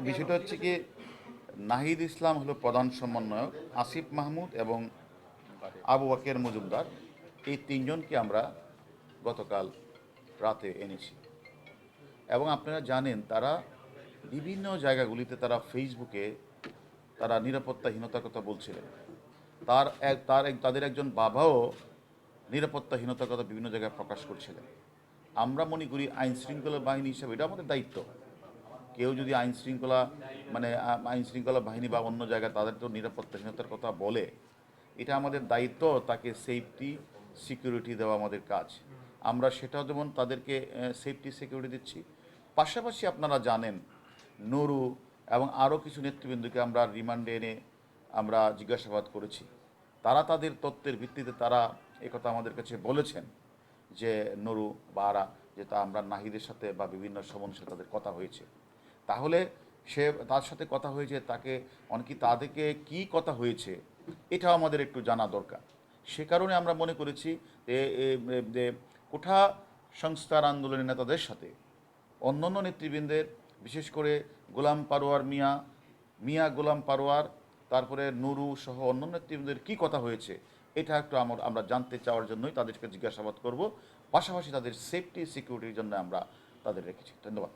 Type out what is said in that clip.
বিষয়টা হচ্ছে কি, নাহিদ ইসলাম হলো প্রধান সমন্বয়ক, আসিফ মাহমুদ এবং আবু বাকের মজুমদার। এই তিনজনকে আমরা গতকাল রাতে এনেছি। এবং আপনারা জানেন, তারা বিভিন্ন জায়গাগুলিতে তারা ফেসবুকে তারা নিরাপত্তাহীনতার কথা বলছিলেন। তার এক তার এক, তাদের একজন বাবাও নিরাপত্তাহীনতার কথা বিভিন্ন জায়গায় প্রকাশ করছিলেন। আমরা মনে করি আইন শৃঙ্খলা বাহিনী হিসেবে এটা আমাদের দায়িত্ব। কেউ যদি আইন শৃঙ্খলা মানে আইন শৃঙ্খলা বাহিনী বা অন্য জায়গায় তাদের তো নিরাপত্তাহীনতার কথা বলে, এটা আমাদের দায়িত্ব, তাকে সেফটি সিকিউরিটি দেওয়া আমাদের কাজ। আমরা সেটাও যেমন তাদেরকে সেফটি সিকিউরিটি দিচ্ছি। পাশাপাশি আপনারা জানেন, নুরু এবং আরও কিছু নেতৃবৃন্দকে আমরা রিমান্ডে এনে আমরা জিজ্ঞাসাবাদ করেছি। তারা তাদের তত্ত্বের ভিত্তিতে তারা একথা আমাদের কাছে বলেছেন যে, নুরু বা আরা যে তা আমরা নাহিদের সাথে বা বিভিন্ন সমন্বয়ের সাথে তাদের কথা হয়েছে। তাহলে সে তার সাথে কথা হয়েছে, তাকে অনেকে তাদেরকে কি কথা হয়েছে, এটাও আমাদের একটু জানা দরকার। সে কারণে আমরা মনে করেছি যে কোঠা সংস্কার আন্দোলনের নেতাদের সাথে অন্যান্য নেতৃবৃন্দের, বিশেষ করে গোলাম পারোয়ার মিয়া মিয়া গোলাম পারোয়ার, তারপরে নুরু সহ অন্যান্য নেতৃবৃন্দের কী কথা হয়েছে, এটা একটু আমার, আমরা জানতে চাওয়ার জন্যই তাদেরকে জিজ্ঞাসাবাদ করব। পাশাপাশি তাদের সেফটি সিকিউরিটির জন্য আমরা তাদের রেখেছি। ধন্যবাদ।